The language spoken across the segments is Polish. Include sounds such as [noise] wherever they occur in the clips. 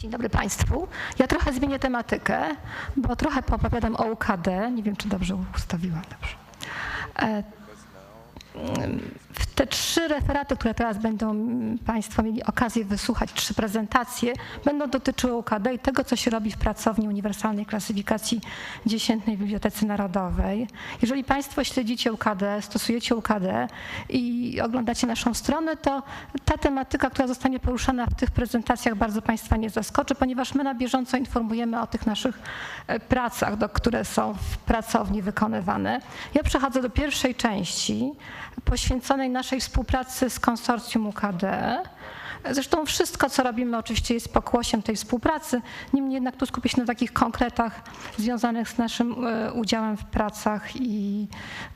Dzień dobry Państwu. Ja trochę zmienię tematykę, bo trochę poopowiadam o UKD. Nie wiem, czy dobrze ustawiłam. Dobrze. E, te trzy referaty, które teraz będą Państwo mieli okazję wysłuchać, trzy prezentacje, będą dotyczyły UKD i tego, co się robi w pracowni Uniwersalnej Klasyfikacji Dziesiętnej Bibliotece Narodowej. Jeżeli Państwo śledzicie UKD, stosujecie UKD i oglądacie naszą stronę, to ta tematyka, która zostanie poruszana w tych prezentacjach bardzo Państwa nie zaskoczy, ponieważ my na bieżąco informujemy o tych naszych e, pracach, do, które są w pracowni wykonywane. Ja przechodzę do pierwszej części poświęconej naszej współpracy z konsorcjum UKD. Zresztą wszystko, co robimy, oczywiście jest pokłosiem tej współpracy. Niemniej jednak tu skupię się na takich konkretach związanych z naszym e, udziałem w pracach i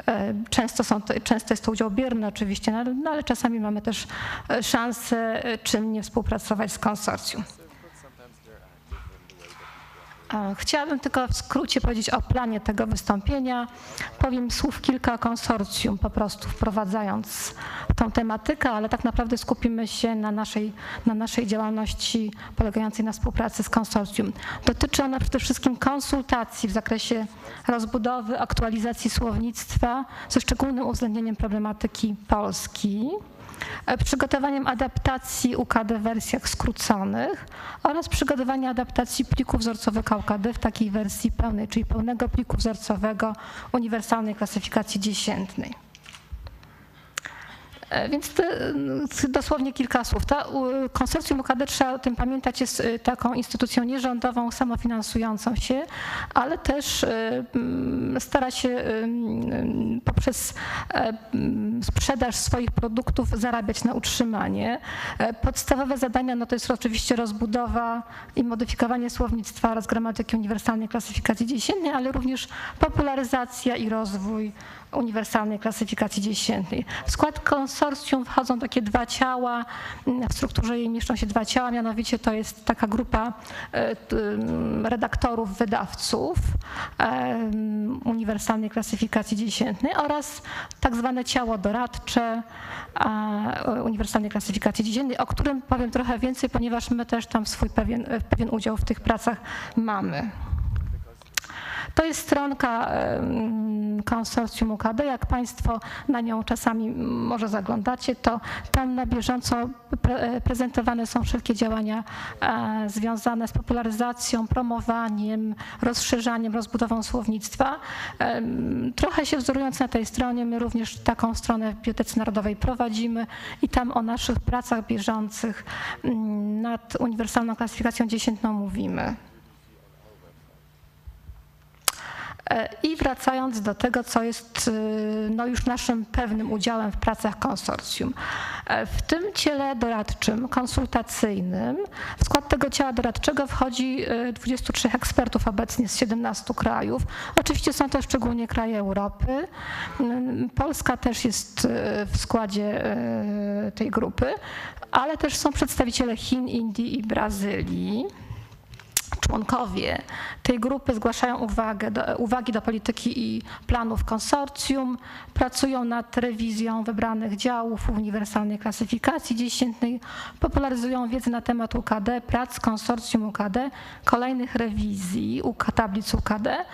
e, często, są to, często jest to udział bierny oczywiście, no ale, no czasami mamy też e, szansę czynnie współpracować z konsorcjum. Chciałabym tylko w skrócie powiedzieć o planie tego wystąpienia. Powiem słów kilka o konsorcjum, po prostu wprowadzając tą tematykę, ale tak naprawdę skupimy się na naszej, na naszej działalności polegającej na współpracy z konsorcjum. Dotyczy ona przede wszystkim konsultacji w zakresie rozbudowy, aktualizacji słownictwa ze szczególnym uwzględnieniem problematyki Polski przygotowaniem adaptacji UKD w wersjach skróconych oraz przygotowanie adaptacji pliku wzorcowego UKD w takiej wersji pełnej, czyli pełnego pliku wzorcowego uniwersalnej klasyfikacji dziesiętnej. E, Więc mm, dosłownie kilka słów. Ta, konsorcjum UKD, trzeba o tym pamiętać, jest y, taką instytucją nierządową, samofinansującą się, ale też y, mm, stara się y, mm, poprzez e, sprzedaż swoich produktów zarabiać na utrzymanie. E, Podstawowe zadania no to jest oczywiście rozbudowa i modyfikowanie słownictwa oraz gramatyki uniwersalnej klasyfikacji dziesiętnej, ale również popularyzacja i rozwój uniwersalnej klasyfikacji dziesiętnej. W skład konsorcjum wchodzą takie dwa ciała, w strukturze jej mieszczą się dwa ciała, mianowicie to jest taka grupa e, redaktorów, wydawców em, uniwersalnej klasyfikacji dziesiętnej oraz tak zwane ciało doradcze e, uniwersalnej klasyfikacji dziesiętnej, o którym powiem trochę więcej, ponieważ my też tam swój pewien, pewien udział w tych pracach mamy. To jest stronka konsorcjum UKD. Jak Państwo na nią czasami może zaglądacie, to tam na bieżąco pre- e, prezentowane są wszelkie działania e, związane z popularyzacją, promowaniem, rozszerzaniem, rozbudową słownictwa. Em, Trochę się wzorując na tej stronie, my również taką stronę w Bibliotece Narodowej prowadzimy i tam o naszych pracach bieżących mm, nad uniwersalną klasyfikacją dziesiętną mówimy. E, I wracając do tego, co jest y, no, już naszym pewnym udziałem w pracach konsorcjum. E, W tym ciele doradczym, konsultacyjnym, w skład tego ciała doradczego wchodzi y, 23 ekspertów obecnie z 17 krajów. Oczywiście są to szczególnie kraje Europy. Mm, Polska też jest w składzie tej grupy, ale też są przedstawiciele Chin, Indii i Brazylii członkowie tej grupy zgłaszają uwagę do, uwagi do polityki i planów konsorcjum, pracują nad rewizją wybranych działów uniwersalnej klasyfikacji dziesiętnej, popularyzują wiedzę na temat UKD, prac konsorcjum UKD, kolejnych rewizji UK, tablic UKD,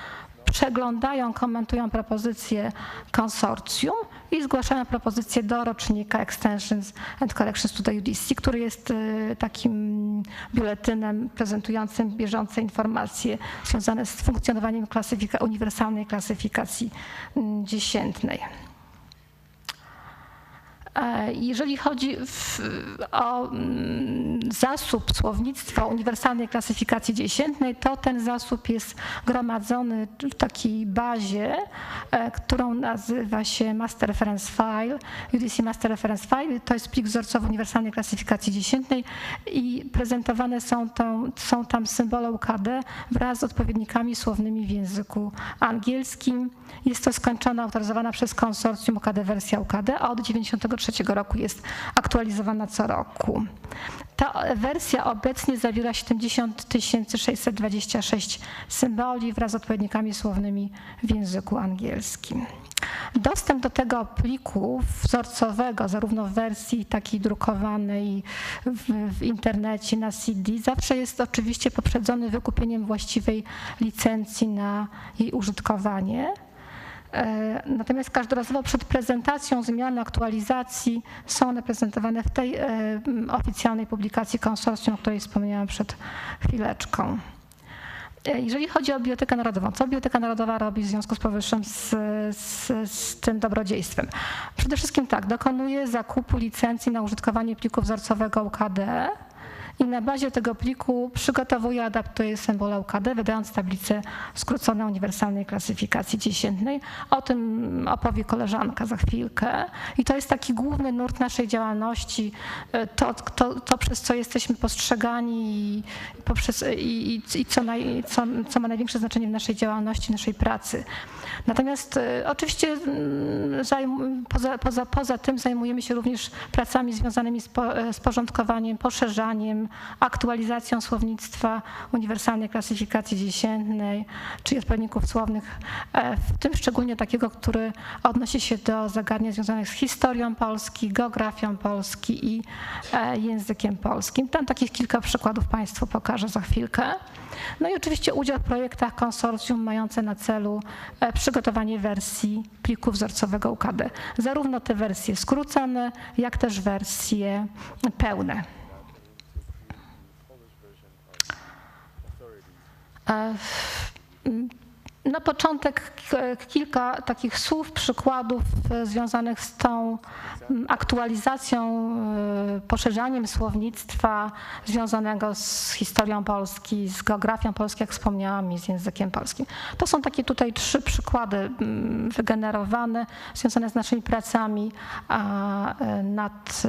przeglądają, komentują propozycje konsorcjum i zgłaszają propozycje do rocznika Extensions and Collections to the UDC, który jest y, takim biuletynem prezentującym bieżące informacje związane z funkcjonowaniem klasyfika- uniwersalnej klasyfikacji mm, dziesiętnej. E, Jeżeli chodzi w, o mm, zasób słownictwa uniwersalnej klasyfikacji dziesiętnej, to ten zasób jest gromadzony w takiej bazie, e, którą nazywa się Master Reference File, UDC Master Reference File. To jest plik wzorcowy uniwersalnej klasyfikacji dziesiętnej i prezentowane są tam, są tam symbole UKD wraz z odpowiednikami słownymi w języku angielskim. Jest to skończona, autoryzowana przez konsorcjum UKD wersja UKD, a od 1993 roku jest aktualizowana co roku. Ta wersja obecnie zawiera 70 626 symboli wraz z odpowiednikami słownymi w języku angielskim. Dostęp do tego pliku wzorcowego, zarówno w wersji takiej drukowanej w, w, internecie, na CD, zawsze jest oczywiście poprzedzony wykupieniem właściwej licencji na jej użytkowanie. E, natomiast każdorazowo przed prezentacją zmiany, aktualizacji są one prezentowane w tej e, oficjalnej publikacji konsorcjum, o której wspomniałam przed chwileczką. E, jeżeli chodzi o Bibliotekę Narodową, co Biblioteka Narodowa robi w związku z powyższym z, z, z, tym dobrodziejstwem? Przede wszystkim tak, dokonuje zakupu licencji na użytkowanie pliku wzorcowego UKD i na bazie tego pliku przygotowuje, adaptuje symbole UKD, wydając tablicę skróconej uniwersalnej klasyfikacji dziesiętnej. O tym opowie koleżanka za chwilkę. I to jest taki główny nurt naszej działalności, e, to, to, to przez co jesteśmy postrzegani i, poprzez, i, i co, naj, co, co ma największe znaczenie w naszej działalności, naszej pracy. Natomiast e, oczywiście mm, poza, poza, poza tym zajmujemy się również pracami związanymi z, e, z porządkowaniem, poszerzaniem, aktualizacją słownictwa uniwersalnej klasyfikacji dziesiętnej, czy odpowiedników słownych, e, w tym szczególnie takiego, który odnosi się do zagadnień związanych z historią Polski, geografią Polski i językiem polskim. Tam takich kilka przykładów Państwu pokażę za chwilkę. No i oczywiście udział w projektach konsorcjum mające na celu e, przygotowanie wersji pliku wzorcowego UKD. Zarówno te wersje skrócone, jak też wersje pełne. E, na początek kilka takich słów, przykładów e, związanych z tą aktualizacją, e, poszerzaniem słownictwa związanego z historią Polski, z geografią Polski, jak wspomniałam, i z językiem polskim. To są takie tutaj trzy przykłady wygenerowane, związane z naszymi pracami e, nad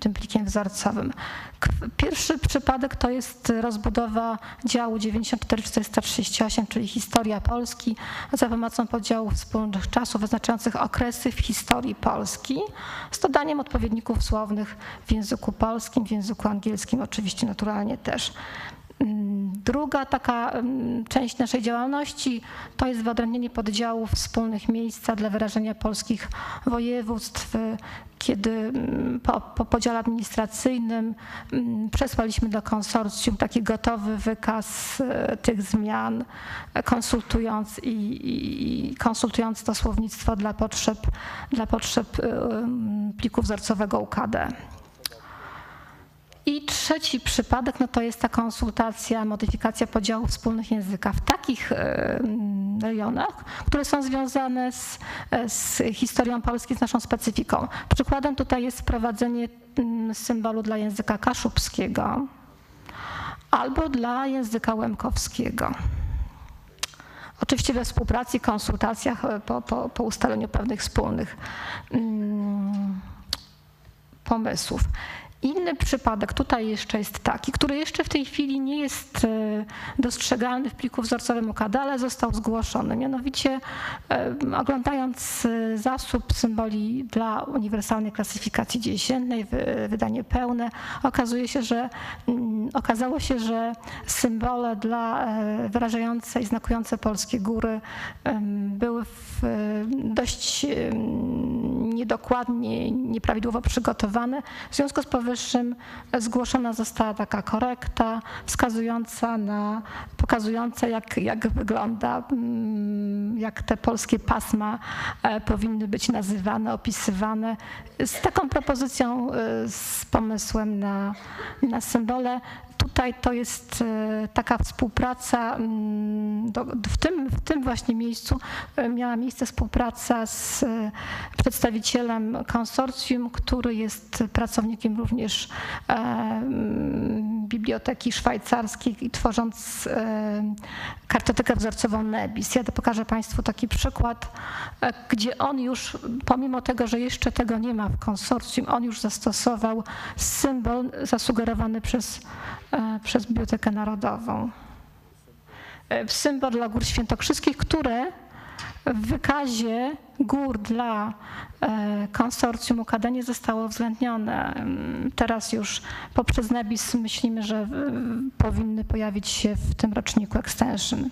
tym plikiem wzorcowym. Pierwszy przypadek to jest rozbudowa działu 94438, czyli historia Polski, za pomocą podziałów wspólnych czasów wyznaczających okresy w historii Polski, z dodaniem odpowiedników słownych w języku polskim, w języku angielskim oczywiście naturalnie też. Mm, druga taka mm, część naszej działalności to jest wyodrębnienie poddziałów wspólnych miejsca dla wyrażenia polskich województw, kiedy mm, po, po, podziale administracyjnym przesłaliśmy do konsorcjum taki gotowy wykaz e, tych zmian, konsultując i, i, i konsultując to słownictwo dla potrzeb, dla potrzeb e, pliku wzorcowego UKD. I trzeci przypadek no to jest ta konsultacja, modyfikacja podziału wspólnych języka w takich e, rejonach, które są związane z, z historią Polski, z naszą specyfiką. Przykładem tutaj jest wprowadzenie mm, symbolu dla języka kaszubskiego albo dla języka łemkowskiego. Oczywiście we współpracy konsultacjach e, po, po, po ustaleniu pewnych wspólnych mm, pomysłów. Inny przypadek tutaj jeszcze jest taki, który jeszcze w tej chwili nie jest e, dostrzegalny w pliku wzorcowym OKD, ale został zgłoszony. Mianowicie e, oglądając e, zasób symboli dla uniwersalnej klasyfikacji dziesiętnej, wydanie pełne, okazuje się, że mm, okazało się, że symbole dla wyrażające i znakujące polskie góry były dość niedokładnie, nieprawidłowo przygotowane. W związku z powyższym zgłoszona została taka korekta wskazująca na, pokazująca jak, jak wygląda, jak te polskie pasma e, powinny być nazywane, opisywane. Z taką propozycją, e, z pomysłem na, na symbole tutaj to jest e, taka współpraca, mm, w tym, w tym właśnie miejscu e, miała miejsce współpraca z e, przedstawicielem konsorcjum, który jest pracownikiem również Biblioteki Szwajcarskiej i tworząc kartotekę wzorcową NEBIS. Ja pokażę Państwu taki przykład, gdzie on już, pomimo tego, że jeszcze tego nie ma w konsorcjum, on już zastosował symbol zasugerowany przez E, przez Bibliotekę Narodową. E, symbol dla Gór Świętokrzyskich, które w wykazie gór dla e, konsorcjum UKD nie zostało uwzględnione. Mm, Teraz już poprzez NEBIS myślimy, że powinny pojawić się w tym roczniku extension.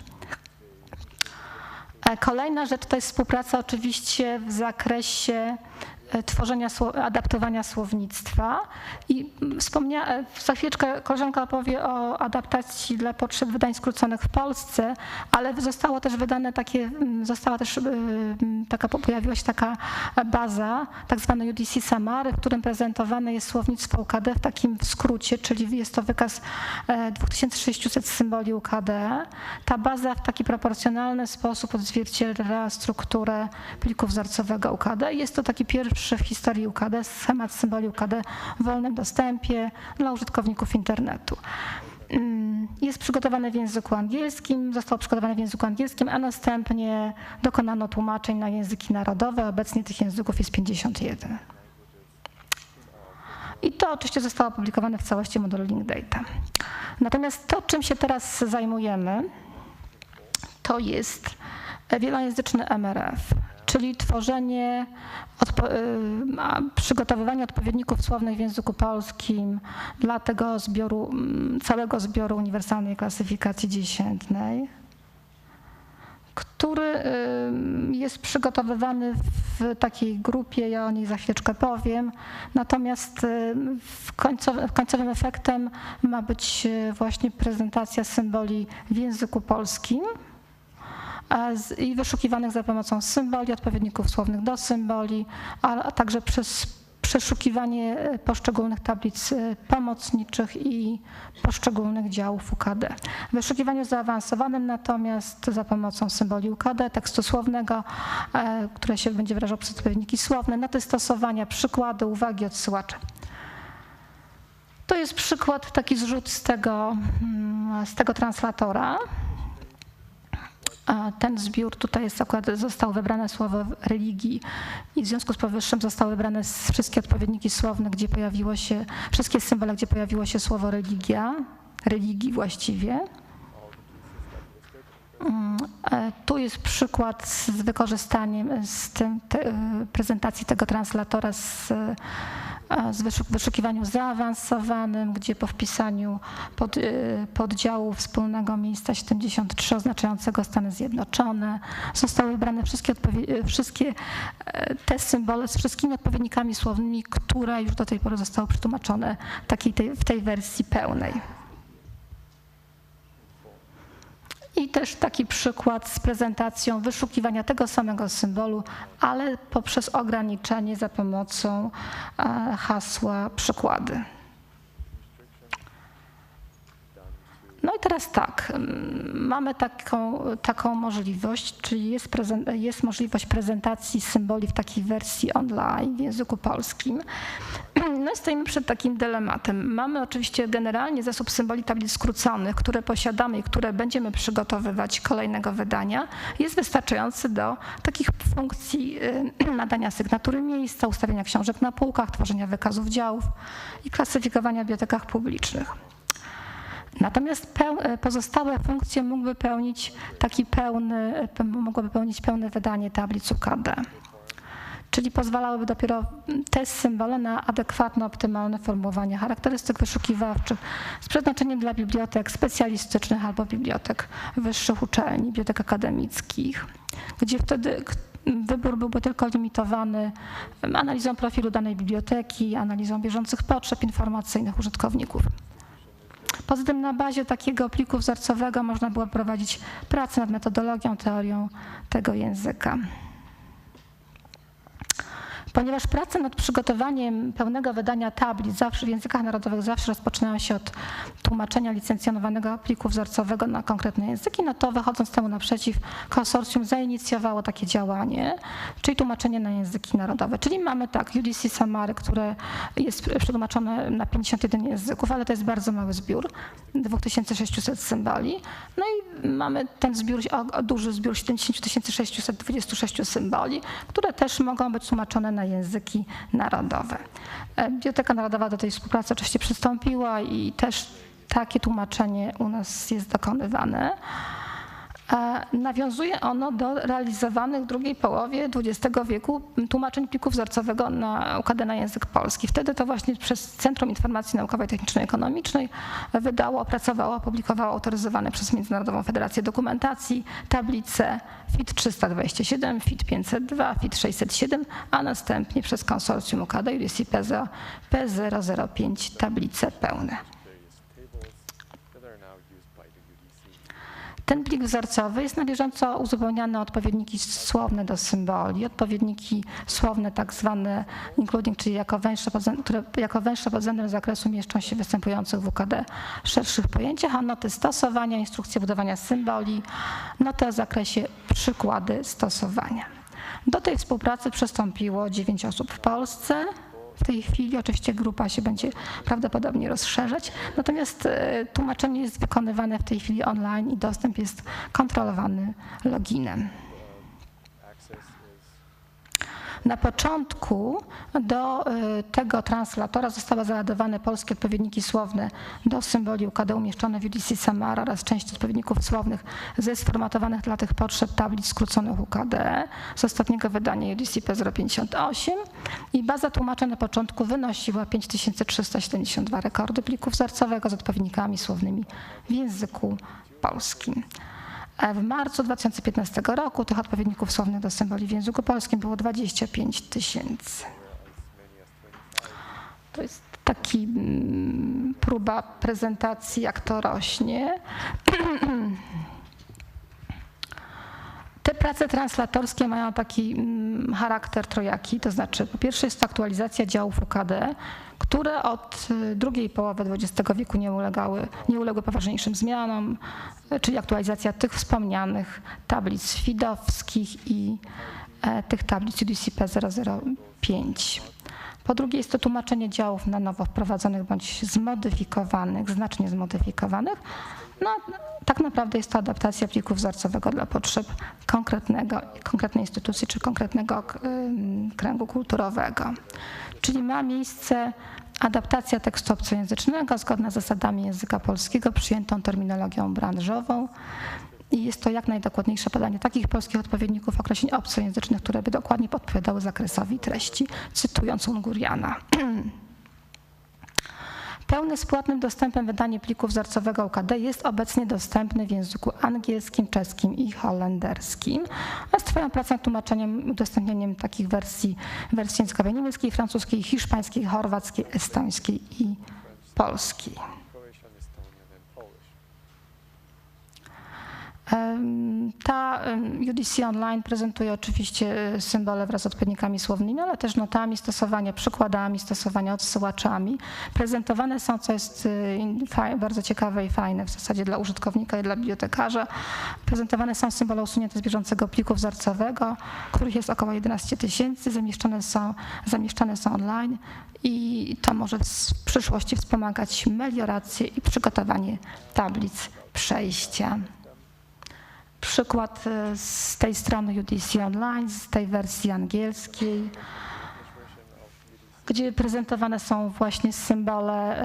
E, Kolejna rzecz to jest współpraca oczywiście w zakresie tworzenia, sło- adaptowania słownictwa. I mm, wspomnia, e, za chwileczkę koleżanka opowie o adaptacji dla potrzeb wydań skróconych w Polsce, ale zostało też wydane takie, mm, została też e, mm, taka, pojawiła się taka baza, tak zwana UDC Samary, w którym prezentowane jest słownictwo UKD w takim skrócie, czyli jest to wykaz e, 2600 symboli UKD. Ta baza w taki proporcjonalny sposób odzwierciedla strukturę pliku wzorcowego UKD. Jest to taki pierwszy w historii UKD schemat symboli UKD w wolnym dostępie dla użytkowników internetu. Mm, Jest przygotowany w języku angielskim, został przygotowany w języku angielskim, a następnie dokonano tłumaczeń na języki narodowe. Obecnie tych języków jest 51. I to oczywiście zostało opublikowane w całości modelu Link Data. Natomiast to, czym się teraz zajmujemy, to jest wielojęzyczny MRF, czyli tworzenie, odpo- y, przygotowywanie odpowiedników słownych w języku polskim dla tego zbioru, całego zbioru uniwersalnej klasyfikacji dziesiętnej który y, jest przygotowywany w takiej grupie, ja o niej za chwileczkę powiem. Natomiast y, końcowym efektem ma być właśnie prezentacja symboli w języku polskim i wyszukiwanych za pomocą symboli, odpowiedników słownych do symboli, a, także przez przeszukiwanie e, poszczególnych tablic e, pomocniczych i poszczególnych działów UKD. W wyszukiwaniu zaawansowanym natomiast za pomocą symboli UKD, tekstu słownego, e, które się będzie wyrażał przez odpowiedniki słowne, noty stosowania, przykłady, uwagi, odsyłacze. To jest przykład, taki zrzut z tego, mm, z tego translatora. Ten zbiór tutaj jest akurat, zostało wybrane słowo religii i w związku z powyższym zostały wybrane wszystkie odpowiedniki słowne, gdzie pojawiło się, wszystkie symbole, gdzie pojawiło się słowo religia, religii właściwie. Mm, e, Tu jest przykład z wykorzystaniem z tym, te, e, prezentacji tego translatora z, z wyszuk- wyszukiwaniu zaawansowanym, gdzie po wpisaniu pod, e, poddziału wspólnego miejsca 73 oznaczającego Stany Zjednoczone zostały wybrane wszystkie, e, wszystkie e, te symbole z wszystkimi odpowiednikami słownymi, które już do tej pory zostały przetłumaczone takiej tej, w tej wersji pełnej. I też taki przykład z prezentacją wyszukiwania tego samego symbolu, ale poprzez ograniczenie za pomocą e, hasła przykłady. No i teraz tak, mm, mamy taką, taką możliwość, czyli jest, jest możliwość prezentacji symboli w takiej wersji online w języku polskim. [clears throat] No i stoimy przed takim dylematem. Mamy oczywiście generalnie zasób symboli tablic skróconych, które posiadamy i które będziemy przygotowywać kolejnego wydania. Jest wystarczający do takich funkcji y, [clears throat] nadania sygnatury miejsca, ustawienia książek na półkach, tworzenia wykazów działów i klasyfikowania w bibliotekach publicznych. Natomiast e, pozostałe funkcje mógłby pełnić taki pełny, pe- mogłoby pełnić pełne wydanie tablic UKD. Czyli pozwalałyby dopiero te symbole na adekwatne, optymalne formułowanie charakterystyk wyszukiwawczych z przeznaczeniem dla bibliotek specjalistycznych albo bibliotek wyższych uczelni, bibliotek akademickich, gdzie wtedy wybór byłby tylko limitowany analizą profilu danej biblioteki, analizą bieżących potrzeb informacyjnych użytkowników. Poza tym na bazie takiego pliku wzorcowego można było prowadzić pracę nad metodologią, teorią tego języka. Ponieważ prace nad przygotowaniem pełnego wydania tablic zawsze w językach narodowych zawsze rozpoczynają się od tłumaczenia licencjonowanego pliku wzorcowego na konkretne języki, no to wychodząc temu naprzeciw, konsorcjum zainicjowało takie działanie, czyli tłumaczenie na języki narodowe. Czyli mamy tak, UDC Samary, które jest przetłumaczone na 51 języków, ale to jest bardzo mały zbiór, 2600 symboli. No i mamy ten zbiór, duży zbiór 70626 symboli, które też mogą być tłumaczone na języki narodowe. E, Biblioteka Narodowa do tej współpracy oczywiście przystąpiła i też takie tłumaczenie u nas jest dokonywane. Nawiązuje ono do realizowanych w drugiej połowie XX wieku tłumaczeń pliku wzorcowego na UKD na język polski. Wtedy to właśnie przez Centrum Informacji Naukowej, Technicznej Ekonomicznej wydało, opracowało, opublikowało autoryzowane przez Międzynarodową Federację Dokumentacji tablice FIT 327, FIT 502, FIT 607, a następnie przez konsorcjum UKD UDC PZ P005 tablice pełne. Ten plik wzorcowy jest na bieżąco uzupełniany odpowiedniki słowne do symboli, odpowiedniki słowne tak zwane including, czyli jako węższe które jako węższe pod względem zakresu mieszczą się w występujących w UKD szerszych pojęciach, a noty stosowania, instrukcje budowania symboli, noty o zakresie przykłady stosowania. Do tej współpracy przystąpiło 9 osób w Polsce. W tej chwili oczywiście grupa się będzie prawdopodobnie rozszerzać, natomiast e, tłumaczenie jest wykonywane w tej chwili online i dostęp jest kontrolowany loginem. Na początku do y, tego translatora zostały załadowane polskie odpowiedniki słowne do symboli UKD umieszczone w UDC Samara oraz część odpowiedników słownych ze sformatowanych dla tych potrzeb tablic skróconych UKD z ostatniego wydania UDC P058 i baza tłumacza na początku wynosiła 5372 rekordy pliku wzorcowego z odpowiednikami słownymi w języku polskim. E, W marcu 2015 roku tych odpowiedników słownych do symboli w języku polskim było 25 tysięcy. as many as 25. To jest taki mm, próba prezentacji, jak to rośnie. [clears throat] Te prace translatorskie mają taki mm, charakter trojaki, to znaczy po pierwsze jest to aktualizacja działów UKD, które od y, drugiej połowy XX wieku nie ulegały, nie uległy poważniejszym zmianom, y, czyli aktualizacja tych wspomnianych tablic fidowskich i e, tych tablic UDC P005. Po drugie jest to tłumaczenie działów na nowo wprowadzonych bądź zmodyfikowanych, znacznie zmodyfikowanych. No, tak naprawdę jest to adaptacja pliku wzorcowego dla potrzeb konkretnego, konkretnej instytucji czy konkretnego kręgu kulturowego. Czyli ma miejsce adaptacja tekstu obcojęzycznego zgodna z zasadami języka polskiego, przyjętą terminologią branżową. I jest to jak najdokładniejsze podanie takich polskich odpowiedników określeń obcojęzycznych, które by dokładnie podpowiadały zakresowi treści, cytując Unguriana. [clears throat] Pełne z płatnym dostępem wydanie pliku wzorcowego UKD jest obecnie dostępne w języku angielskim, czeskim i holenderskim. A trwają prace nad tłumaczeniem, udostępnieniem takich wersji, wersji językowej niemieckiej, francuskiej, hiszpańskiej, chorwackiej, estońskiej i polskiej. Ta UDC Online prezentuje oczywiście e, symbole wraz z odpowiednikami słownymi, ale też notami stosowania, przykładami stosowania, odsyłaczami. Prezentowane są, co jest e, bardzo ciekawe i fajne w zasadzie dla użytkownika i dla bibliotekarza, prezentowane są symbole usunięte z bieżącego pliku wzorcowego, których jest około 11 tysięcy, zamieszczane są, są online i to może w przyszłości wspomagać meliorację i przygotowanie tablic przejścia. Przykład e, z tej strony UDC Online, z tej wersji angielskiej, gdzie prezentowane są właśnie symbole,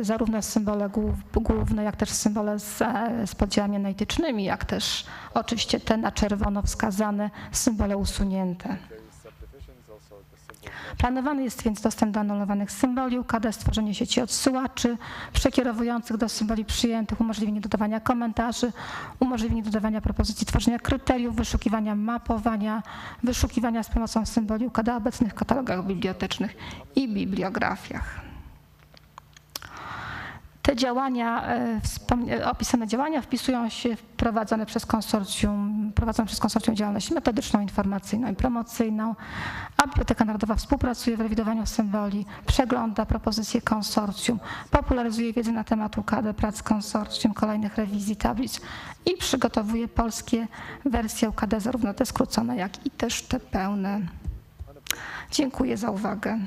e, zarówno symbole głów- główne, jak też symbole z, e, z podziałami analitycznymi, jak też oczywiście te na czerwono wskazane symbole usunięte. Various subdivisions, also the symbol Planowany jest więc dostęp do anulowanych symboli UKD, stworzenie sieci odsyłaczy przekierowujących do symboli przyjętych, umożliwienie dodawania komentarzy, umożliwienie dodawania propozycji tworzenia kryteriów, wyszukiwania mapowania, wyszukiwania z pomocą symboli UKD obecnych w katalogach bibliotecznych i bibliografiach. Te działania, e, opisane działania wpisują się w prowadzone przez konsorcjum, prowadzone przez konsorcjum działalność metodyczną, informacyjną i promocyjną, a Biblioteka Narodowa współpracuje w rewidowaniu symboli, przegląda propozycje konsorcjum, popularyzuje wiedzę na temat UKD, prac konsorcjum, kolejnych rewizji tablic i przygotowuje polskie wersje UKD, zarówno te skrócone, jak i też te pełne. Dziękuję za uwagę.